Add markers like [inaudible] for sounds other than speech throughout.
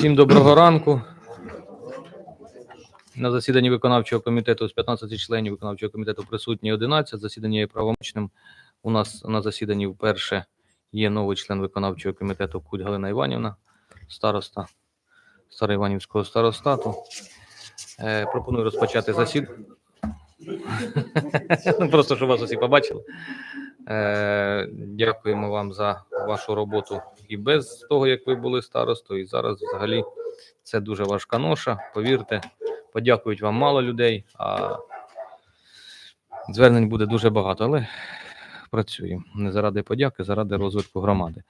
Всім доброго ранку. На засіданні виконавчого комітету з 15 членів виконавчого комітету присутні 11. Засідання є правомочним. У нас на засіданні вперше є новий член виконавчого комітету Куть Галина Іванівна, староста Староіванівського старостату. Е, пропоную розпочати засідання. [laughs] Ну, Просто щоб вас усі побачили. Е, дякуємо вам за вашу роботу і без того, як ви були старостою, і зараз взагалі це дуже важка ноша. Повірте, подякують вам мало людей, а звернень буде дуже багато, але працюємо не заради подяки, заради розвитку громади.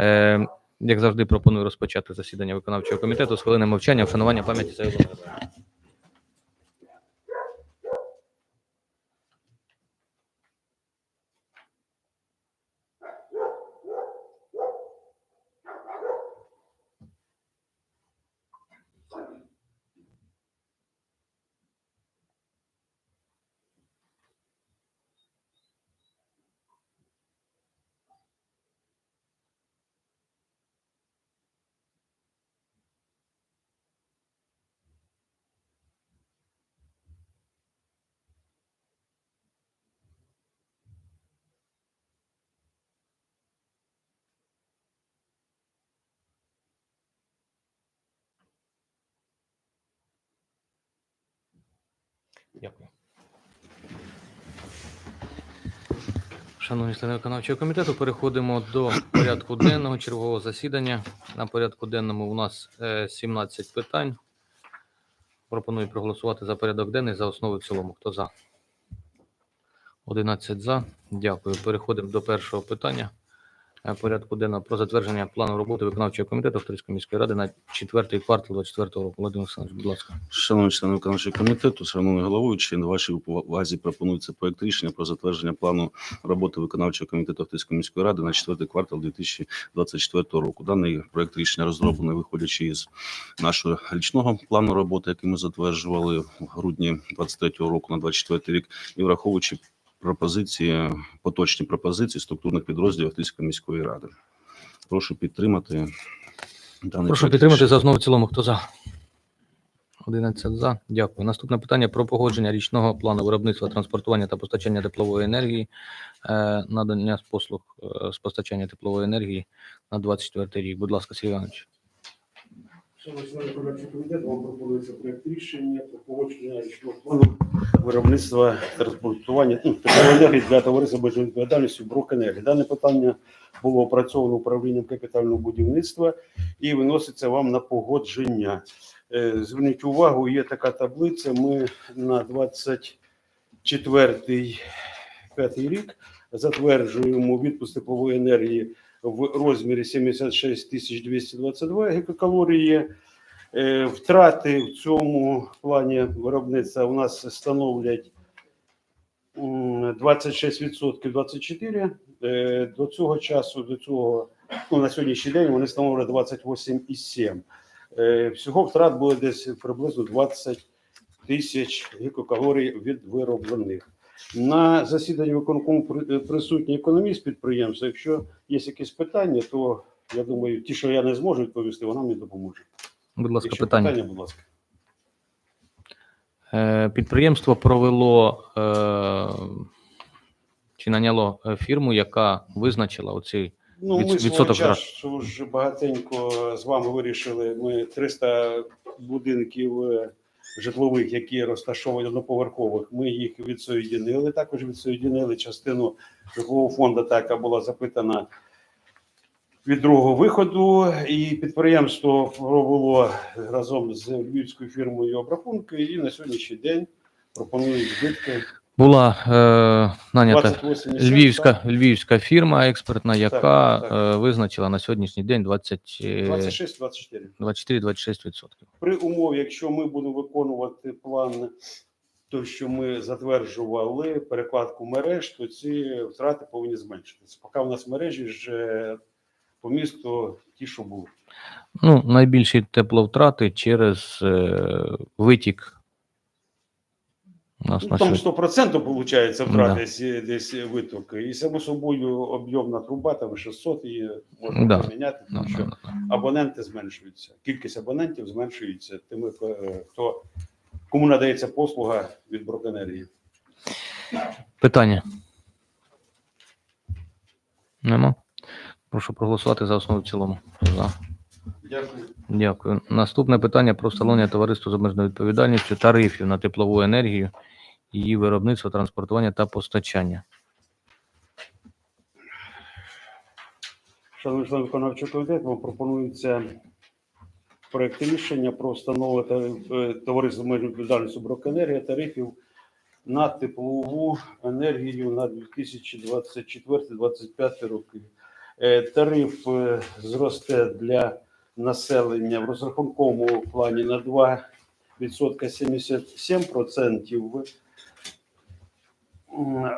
Е, як завжди, пропоную розпочати засідання виконавчого комітету з хвилини мовчання, вшанування пам'яті загиблих. Дякую. Шановні члени виконавчого комітету, переходимо до порядку денного чергового засідання. На порядку денному у нас е, 17 питань. Пропоную проголосувати за порядок денний за основу в цілому. Хто за? 11 за. Дякую. Переходимо до першого питання е, порядку денного про затвердження плану роботи виконавчого комітету Авторської міської ради на четвертий квартал 24 року. Володимир Олександрович, будь ласка. Шановні члени виконавчого комітету, шановний головуючий, на вашій увазі пропонується проект рішення про затвердження плану роботи виконавчого комітету Охтирської міської ради на четвертий квартал 2024 року. Даний проект рішення розроблений виходячи із нашого річного плану роботи, який ми затверджували в грудні 2023 року на 2024 рік, і враховуючи пропозиції, поточні пропозиції структурних підрозділів Охтирської міської ради. Прошу підтримати. даний Прошу підтримати за основу в цілому. Хто за? 11 за. Дякую. Наступне питання про погодження річного плану виробництва, транспортування та постачання теплової енергії, е, надання послуг е, з постачання теплової енергії на 24 рік. Будь ласка, Сергій Іванович. Пропонується проект рішення про погодження річного плану виробництва транспортування ну, теплової енергії для товариства без відповідальності «Брок Енергії». Дане питання було опрацьовано управлінням капітального будівництва і виноситься вам на погодження. Е, Зверніть увагу, є така таблиця. Ми на 24 п'ятий рік затверджуємо відпуск теплової енергії в розмірі 76 тисяч 222 гігакалорії. Е, Втрати в цьому плані виробництва у нас становлять м, 26% 24. Е, До цього часу, до цього, ну, на сьогоднішній день вони становлять 28,7. Е, Всього втрат буде десь приблизно 20 тисяч гікокалорій від вироблених. На засіданні виконкому при- присутній економіст підприємства. Якщо є якісь питання, то я думаю, ті, що я не зможу відповісти, вона мені допоможе. Будь ласка, Якщо питання. питання, будь ласка. Е, Підприємство провело е, чи наняло е, фірму, яка визначила оцей Ну, Від- ми свого відсоток втрат. часу ж багатенько з вами вирішили. Ми 300 будинків е, житлових, які розташовані одноповерхових, ми їх відсоєдинили. Також відсоєдинили частину житлового фонду, та, яка була запитана від другого виходу. І підприємство провело разом з львівською фірмою обрахунки. І на сьогоднішній день пропонують збитки була е, нанята львівська, львівська фірма експертна, яка так. е, визначила на сьогоднішній день 20, е, 26-24. 24-26%. При умові, якщо ми будемо виконувати план, то що ми затверджували перекладку мереж, то ці втрати повинні зменшитися. Поки в нас мережі ж е, по місту ті, що були. Ну, найбільші тепловтрати через е, витік нас Ну, на там сьогодні. 100% виходить Да. втрати десь, десь виток. І само собою об'ємна труба, там 600 її можна Да. поміняти, тому да, що да, да. абоненти зменшуються. Кількість абонентів зменшується тими, хто кому надається послуга від Брокенергії. Питання? Нема? Прошу проголосувати за основу в цілому. За. Дякую. Дякую. Наступне питання про встановлення товариства з обмеженою відповідальністю тарифів на теплову енергію, її виробництво, транспортування та постачання. Шановний член виконавчого комітету, вам пропонується проект рішення про встановлення е, товариства з обмеженою відповідальністю Брокенергія тарифів на теплову енергію на 2024-2025 роки. Е, Тариф е, зросте для населення в розрахунковому плані на 2% 77%.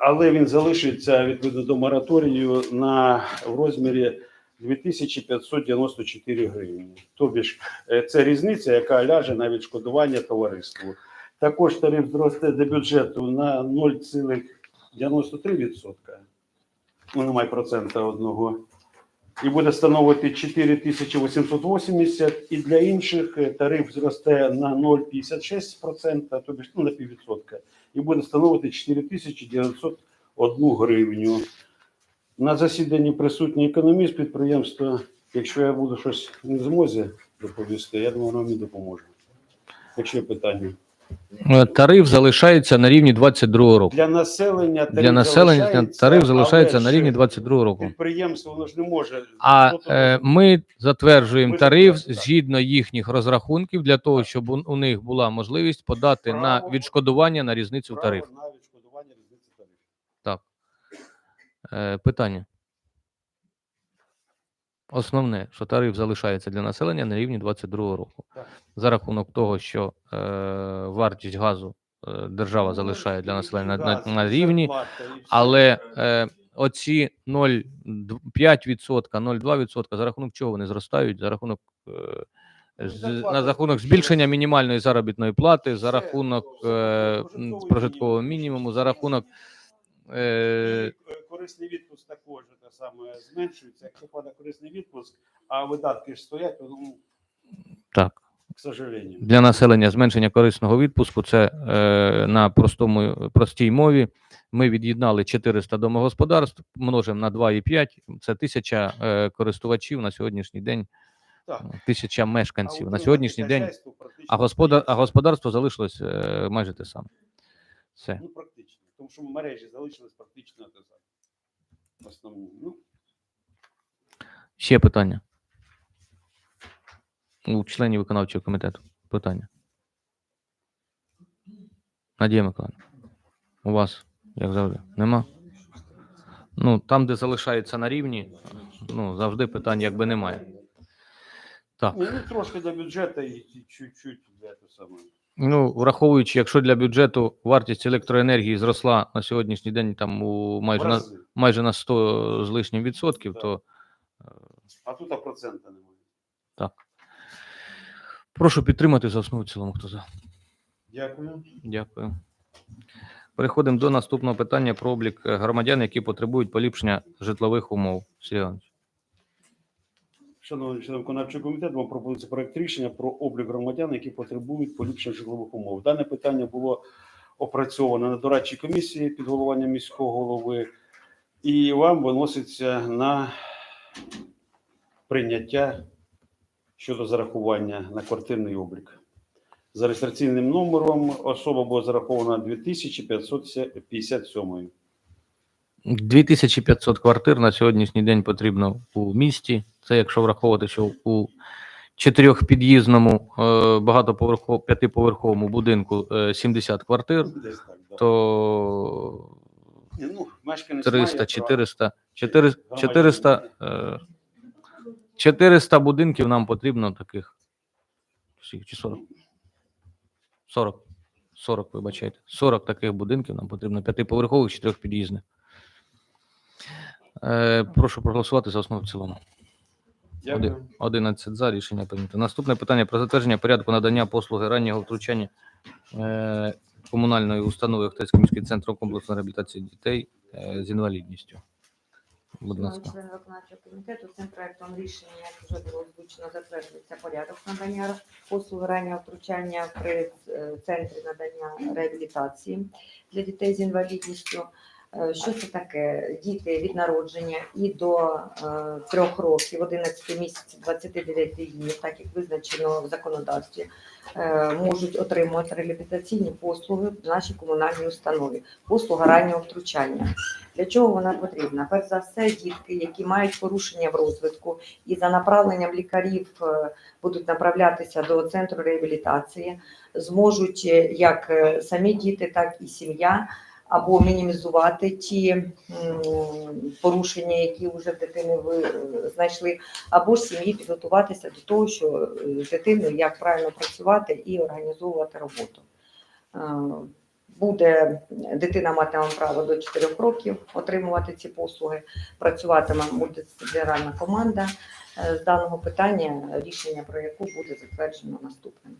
Але він залишиться відповідно до мораторію на в розмірі 2594 гривні. Тобі ж е, це різниця, яка ляже на відшкодування товариству. Також тариф зросте до бюджету на 0,93%. Ну, немає процента одного. І буде становити 4880, і для інших е, тариф зросте на 0,56%, тобі ну, на піввідсотка, і буде становити 4901 гривню. На засіданні присутній економіст підприємства. Якщо я буду щось не змозі доповісти, я думаю, воно мені допоможе. Якщо є питання. Е, Тариф залишається на рівні 22 року. Для населення тариф Для населення залишається, тариф залишається на рівні 22 року. Підприємство воно ж не може. А е, ми затверджуємо Ми тариф затверджуємо, згідно їхніх розрахунків для того, щоб у, у них була можливість подати на відшкодування на різницю в право на відшкодування різниці тарифів. Так. Е, питання. Основне, що тариф залишається для населення на рівні 22 року. Так. За рахунок того, що е, вартість газу е, держава Ну, залишає для населення на, на, на рівні, але е, оці 0,5%, 0,2% за рахунок чого вони зростають? За рахунок е, з- на рахунок збільшення мінімальної заробітної плати, за рахунок е, прожиткового мінімуму, за рахунок е, е, корисний відпуск також те саме зменшується. Якщо падає корисний відпуск, а видатки ж стоять, то ну, так. к сожалению. для населення зменшення корисного відпуску це е, на простому простій мові. Ми від'єднали 400 домогосподарств, множимо на 2,5, це тисяча е, користувачів на сьогоднішній день, Так. тисяча мешканців А на сьогоднішній день. практично А господар, а господарство залишилось е, майже те саме. Все. Ну, практично. Тому що мережі залишились практично те саме. Основні. Ну, Ще питання. У членів виконавчого комітету. Питання. Надія Миколаївна. У вас, як завжди, нема? Ну, там, де залишається на рівні, ну, завжди питань якби немає. Так. ну трошки до бюджету і і чуть-чуть для того самого. Ну, враховуючи, якщо для бюджету вартість електроенергії зросла на сьогоднішній день там у майже на, майже на 100 з лишнім відсотків, Так. то А тут а процента немає. так. Прошу підтримати за основу в цілому. Хто за? Дякую. Дякую. Переходимо до наступного питання про облік е, громадян, які потребують поліпшення житлових умов. Сергій Іванович. Шановні члени виконавчого комітету, вам пропонується проект рішення про облік громадян, які потребують поліпшення житлових умов. Дане питання було опрацьовано на дорадчій комісії під головуванням міського голови, і вам виноситься на прийняття щодо зарахування на квартирний облік. За реєстраційним номером особа була зарахована 2557. 2500 квартир на сьогоднішній день потрібно у місті. Це якщо враховувати, що у чотирьохпід'їзному е, багатоповерховому п'ятиповерховому будинку е, 70 квартир, Десь так, да. то Ні, ну, мешканець 300, 400, 400, 400, е, 400 будинків нам потрібно таких. Чи 40? 40. 40, вибачайте. 40 таких будинків нам потрібно п'ятиповерхових, чотирьохпід'їзних. Е, прошу проголосувати за основу в цілому. Дякую. 11 за рішення прийнято. Наступне питання про затвердження порядку надання послуги раннього втручання е, комунальної установи Охтирський міський центр комплексної реабілітації дітей е, з інвалідністю. Будь ласка. Член виконавчого комітету цим проектом рішення, як вже було озвучено, затверджується порядок надання послуг раннього втручання при е, центрі надання реабілітації для дітей з інвалідністю. Е, Що це таке? Діти від народження і до е, трьох років, 11 місяців, 29 днів, так як визначено в законодавстві, е, можуть отримувати реабілітаційні послуги в нашій комунальній установі. Послуга раннього втручання. Для чого вона потрібна? Перш за все, дітки, які мають порушення в розвитку і за направленням лікарів будуть направлятися до центру реабілітації, зможуть як самі діти, так і сім'я. Або мінімізувати ті порушення, які вже в дитини ви е, знайшли, або ж сім'ї підготуватися до того, що е, з дитиною як правильно працювати і організовувати роботу. Е, буде дитина матиме право до 4 років отримувати ці послуги. Працюватиме мультидисциплінарна команда з даного питання, рішення про яку буде затверджено наступним.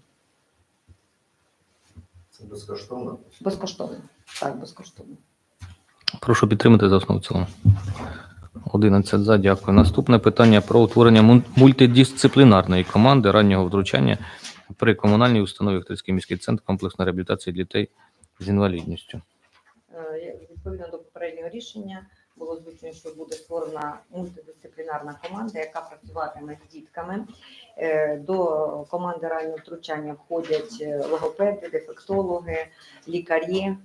Це безкоштовно. Безкоштовно. Так, безкоштовно. Прошу підтримати за основу в цілому. 11 за, дякую. Наступне питання про утворення мультидисциплінарної команди раннього втручання при комунальній установі Охтирський міський центр комплексної реабілітації дітей з інвалідністю. Е, Відповідно до попереднього рішення було звичайно, що буде створена мультидисциплінарна команда, яка працюватиме з дітками. Е, До команди раннього втручання входять е, логопеди, дефектологи, лікарі, е,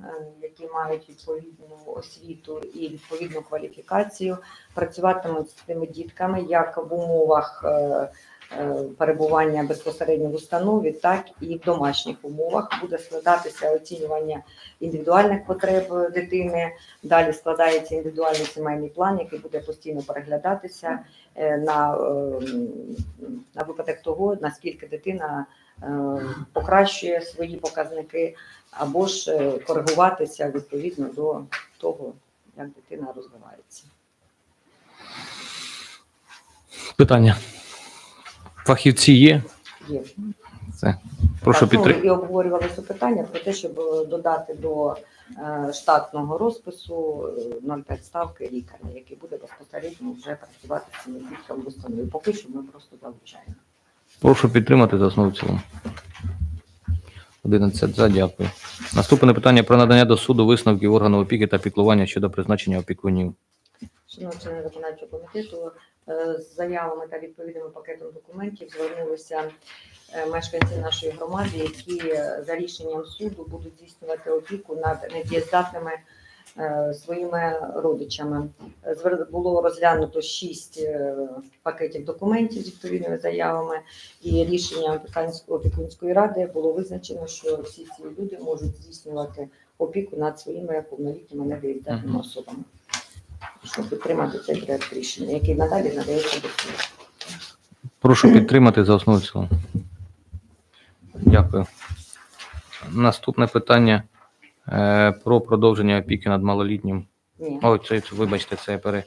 які мають відповідну освіту і відповідну кваліфікацію. Працюватимуть з цими дітками як в умовах перебування безпосередньо в установі, так і в домашніх умовах. Буде складатися оцінювання індивідуальних потреб дитини. Далі складається індивідуальний сімейний план, який буде постійно переглядатися е, на, е, на випадок того, наскільки дитина е, покращує свої показники, або ж е, коригуватися відповідно до того, як дитина розвивається. Питання. Фахівці є? Є. Це. Прошу ну, підтримати. і обговорювалося питання про те, щоб е, додати до е, штатного розпису е, 0,5 ставки лікаря, який буде безпосередньо вже працювати з цими дітками в установі. Поки що ми просто залучаємо. Прошу підтримати за основу цілому. 11 за, дякую. Наступне питання про надання до суду висновків органу опіки та піклування щодо призначення опікунів. Шановні члени виконавчого комітету, е, з заявами та відповідним пакетом документів звернулися е, мешканці нашої громади, які е, за рішенням суду будуть здійснювати опіку над недієздатними е, своїми родичами. Було розглянуто шість е, пакетів документів з відповідними заявами, і рішенням опікунської ради було визначено, що всі ці люди можуть здійснювати опіку над своїми повнолітніми недієздатними особами щоб підтримати цей проект рішення, який надалі надається до суду. Прошу підтримати за основу цілому. Дякую. Наступне питання е, про продовження опіки над малолітнім. Ні. Ой, це, це, вибачте, це я пере.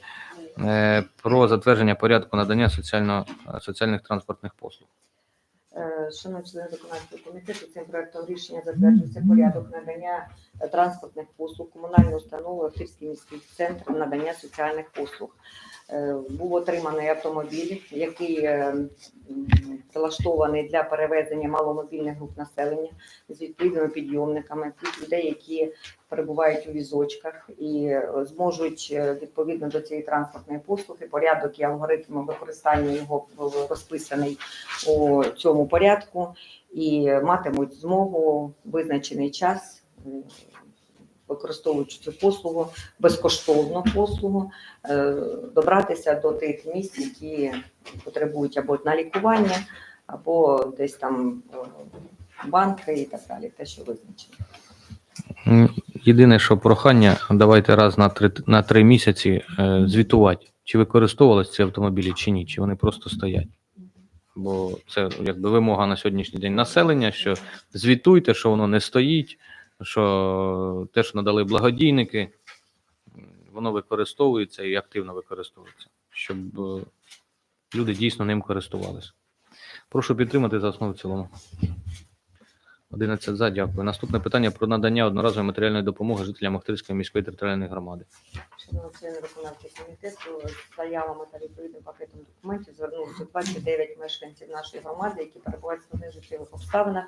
Е, про затвердження порядку надання соціально, соціальних транспортних послуг. Е, Шановні члени виконавчого комітету, цим проектом рішення затверджується порядок надання е, транспортних послуг комунальної установи Охтирський міський центр надання соціальних послуг. Е, Був отриманий автомобіль, який е, м, прилаштований для перевезення маломобільних груп населення з відповідними підйомниками, тих людей, які перебувають у візочках і е, зможуть відповідно до цієї транспортної послуги порядок і алгоритм використання його розписаний у цьому порядку і матимуть змогу визначений час, використовуючи цю послугу, безкоштовну послугу, е, добратися до тих місць, які потребують або на лікування, або десь там е, банки і так далі, те, що визначено. Єдине, що прохання, давайте раз на три, на три місяці е, звітувати, чи використовувалися ці автомобілі, чи ні, чи вони просто стоять. Бо це якби вимога на сьогоднішній день населення, що звітуйте, що воно не стоїть, що те, що надали благодійники, воно використовується і активно використовується, щоб е, люди дійсно ним користувалися. Прошу підтримати за основу в цілому. 11 за, дякую. Наступне питання про надання одноразової матеріальної допомоги жителям Охтирської міської територіальної громади. Шановні члени виконавчого комітету, з заявами та відповідним пакетом документів звернулися 29 мешканців нашої громади, які перебувають в складних життєвих обставинах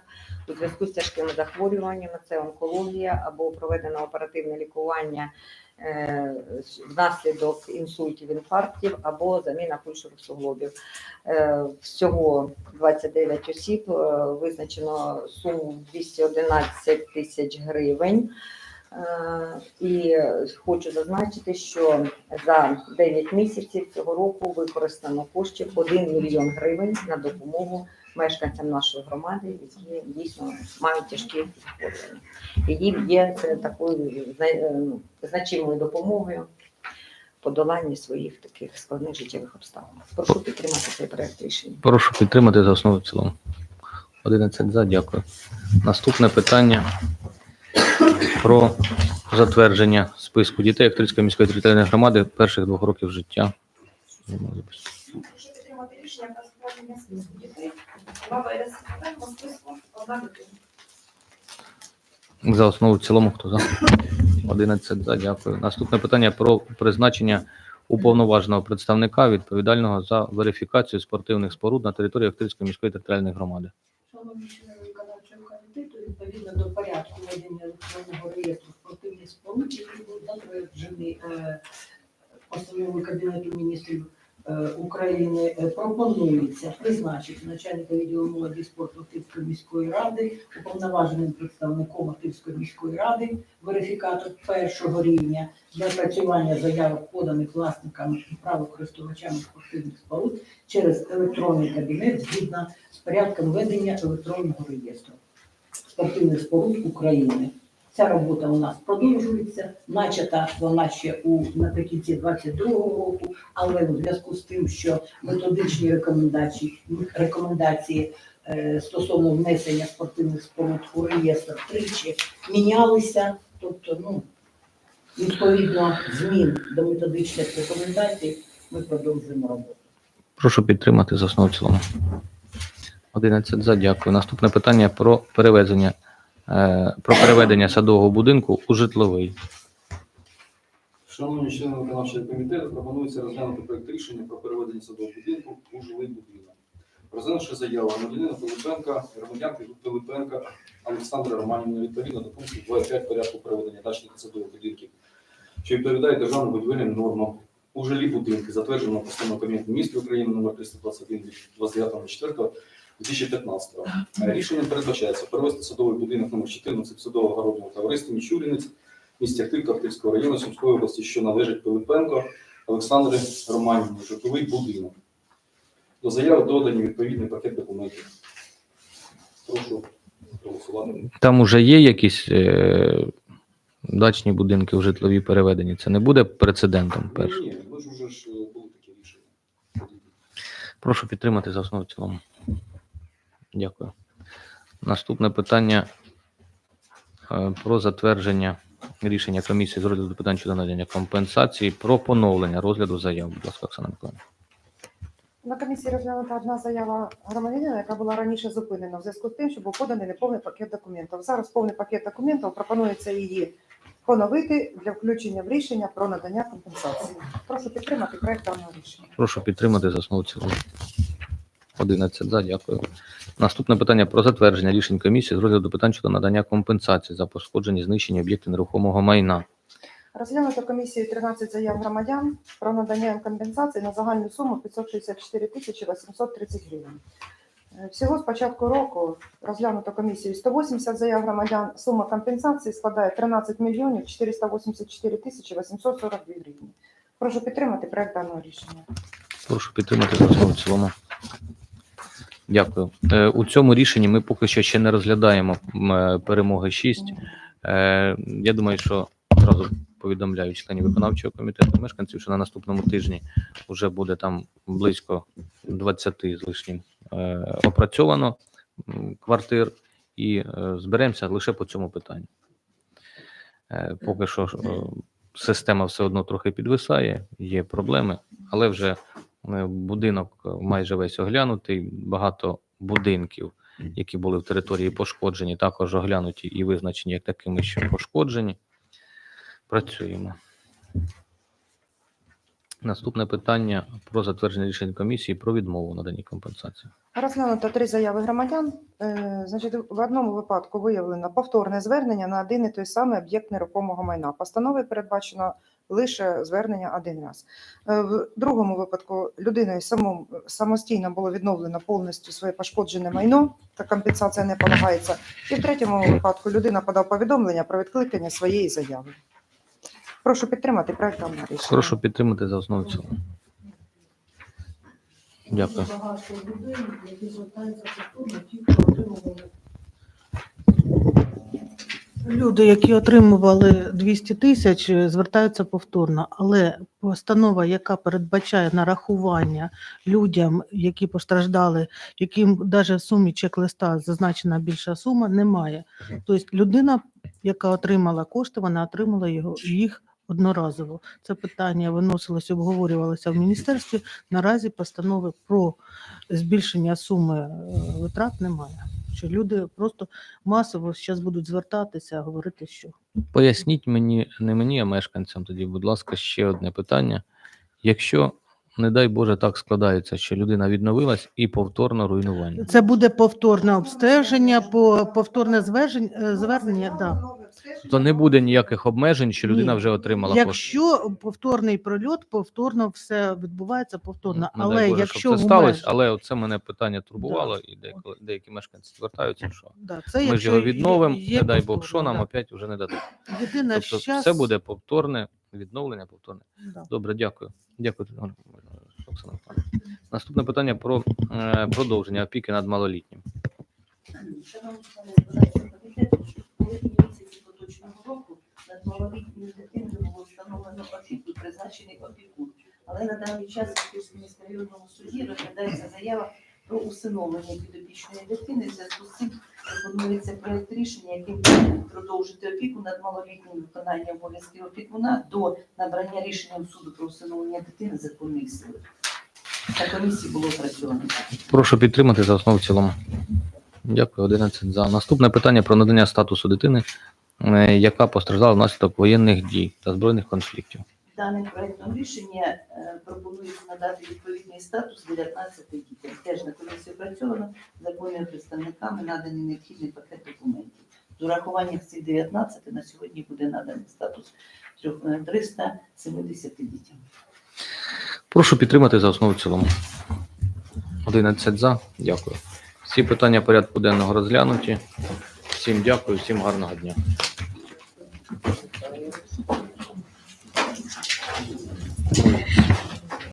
у зв'язку з тяжкими захворюваннями, це онкологія або проведено оперативне лікування внаслідок інсультів, інфарктів або заміна кульшових суглобів. Е, Всього 29 осіб е, визначено суму 211 тисяч гривень. Е, І хочу зазначити, що за 9 місяців цього року використано коштів 1 мільйон гривень на допомогу мешканцям нашої громади, які дійсно мають тяжкі захворювання. І їм є це такою е, значимою допомогою в подоланні своїх таких складних життєвих обставин. Прошу підтримати цей проект рішення. Прошу підтримати за основу в цілому. 11 за, дякую. Наступне питання про затвердження списку дітей Охтирської міської територіальної громади перших двох років життя. Прошу підтримати рішення про затвердження списку дітей. За основу в цілому хто за? 11 за, дякую. Наступне питання про призначення уповноваженого представника відповідального за верифікацію спортивних споруд на території Охтирської міської територіальної громади. Шановні члени виконавчого комітету, відповідно до порядку ведення електронного реєстру спортивних споруд, який був затверджений постановою Кабінету міністрів України, е, пропонується призначити начальника відділу молоді спорту Київської міської ради, уповноваженим представником Київської міської ради, верифікатор першого рівня для опрацювання заявок, поданих власниками і правокористувачами спортивних споруд через електронний кабінет згідно з порядком ведення електронного реєстру спортивних споруд України. Ця робота у нас продовжується, начата вона ще у наприкінці 22-го року, але у зв'язку з тим, що методичні рекомендації, рекомендації е, стосовно внесення спортивних споруд у реєстр тричі мінялися, тобто, ну, відповідно змін до методичних рекомендацій, ми продовжуємо роботу. Прошу підтримати за основу цілому. 11 за, дякую. Наступне питання про перевезення про переведення садового будинку у житловий. Шановні члени виконавчого комітету, пропонується розглянути проект рішення про переведення садового будинку у жилий будинок. Розглянувши заяву громадянина Пилипенка, громадянки Пилипенка Олександра Романівни відповідно до пункту 25 порядку переведення дачних садових будинків, що відповідає державним будівельним нормам у жилі будинки, затвердженого постановою Кабінету міністрів України номер 321 від 29.04.2015. Е, Рішенням передбачається перевести садовий будинок номер 14 садового городного товариства Мічурінець місті Ахтирка Ахтирського району Сумської області, що належить Пилипенко Олександрі Романівні, житловий будинок. До заяви додані відповідний пакет документів. Прошу проголосувати. Там уже є якісь е, дачні будинки в житлові переведені. Це не буде прецедентом першим. Ні, ми ж вже ж е, були такі рішення. Прошу підтримати за основу в цілому. Дякую. Наступне питання е, про затвердження рішення комісії з розгляду питань щодо надання компенсації про поновлення розгляду заяв. Будь ласка, Оксана Миколаївна. На комісії розглянута одна заява громадянина, яка була раніше зупинена в зв'язку з тим, що був поданий неповний пакет документів. Зараз повний пакет документів пропонується її поновити для включення в рішення про надання компенсації. Прошу підтримати проект даного рішення. Прошу підтримати за основу. 11 за, дякую. Наступне питання про затвердження рішень комісії з розгляду питань щодо надання компенсації за пошкоджені знищені об'єкти нерухомого майна. Розглянуто комісією 13 заяв громадян про надання компенсації на загальну суму 564 тисячі 830 гривень. Е, Всього з початку року розглянуто комісією 180 заяв громадян. Сума компенсації складає 13 мільйонів 484 тисячі 842 гривні. Прошу підтримати проект даного рішення. Прошу підтримати за основу в цілому. Дякую. Е, У цьому рішенні ми поки що ще не розглядаємо е, перемоги 6. Е, Я думаю, що одразу повідомляю членів виконавчого комітету мешканців, що на наступному тижні вже буде там близько 20 з лишнім опрацьовано квартир і зберемося лише по цьому питанню. Поки що система все одно трохи підвисає, є проблеми, але вже будинок майже весь оглянутий, багато будинків які були в території пошкоджені, також оглянуті і визначені як такими, що пошкоджені. Працюємо. Наступне питання про затвердження рішень комісії про відмову наданій компенсації. Розглянуто три заяви громадян. Е, Значить, в одному випадку виявлено повторне звернення на один і той самий об'єкт нерухомого майна. Постанови передбачено лише звернення один раз. Е, В другому випадку людиною самому самостійно було відновлено повністю своє пошкоджене майно, та компенсація не полагається. І в третьому випадку людина подав повідомлення про відкликання своєї заяви. Прошу підтримати проект даного рішення. Прошу підтримати за основу цілому. Дякую. Дуже багато людей, які звертаються повторно, ті, хто отримували Люди, які отримували 200 тисяч, е, звертаються повторно, але постанова, яка передбачає нарахування людям, які постраждали, яким навіть в сумі чек-листа зазначена більша сума, немає. Тобто людина, яка отримала кошти, вона отримала його їх одноразово. Це питання виносилося, обговорювалося в міністерстві. Наразі постанови про збільшення суми е, витрат немає. Що люди просто масово зараз будуть звертатися, говорити, що Поясніть мені, не мені, а мешканцям тоді, будь ласка, ще одне питання. Якщо, не дай Боже, так складається, що людина відновилась і повторно руйнування. це буде повторне обстеження, по повторне звернення, е, звернення. Да. То не буде ніяких обмежень, що людина Ні. вже отримала кошти. Якщо повторний прольот, повторно все відбувається повторно. Не але дай Боже, якщо це сталося, але це мене питання турбувало, і деякі, деякі мешканці звертаються, що да, це ми ж якщо його є- відновимо, є не дай Бог, що нам да. опять вже не дадуть. Єдине, Тобто щас- все буде повторне відновлення, повторне. да. Добре, дякую. Дякую, Оксана Наступне питання про е, продовження опіки над малолітнім. Шановні члени виконавчого комітету, у липні місяці поточного року над малолітньою дитиною було встановлено опіку і призначений опікун. Але на даний час в Київському міськрайонному суді розглядається заява про усиновлення підопічної дитини. В зв'язку з цим пропонується проект рішення, яким продовжити опіку над малолітнім виконанням обов'язків опікуна до набрання рішенням суду про усиновлення дитини законної сили. На комісії було опрацьовано. Прошу підтримати за основу в цілому. Дякую, 11 за. Наступне питання про надання статусу дитини, е, яка постраждала внаслідок воєнних дій та збройних конфліктів. Даним проектом рішення е, пропонується надати відповідний статус 19 дітям. Теж на комісії опрацьовано законними представниками наданий необхідний пакет документів. З урахуванням цих 19 на сьогодні буде наданий статус трьох- е, 370 дітям. Прошу підтримати за основу цілому. 11 за. Дякую. Всі питання порядку денного розглянуті. Всім дякую, всім гарного дня.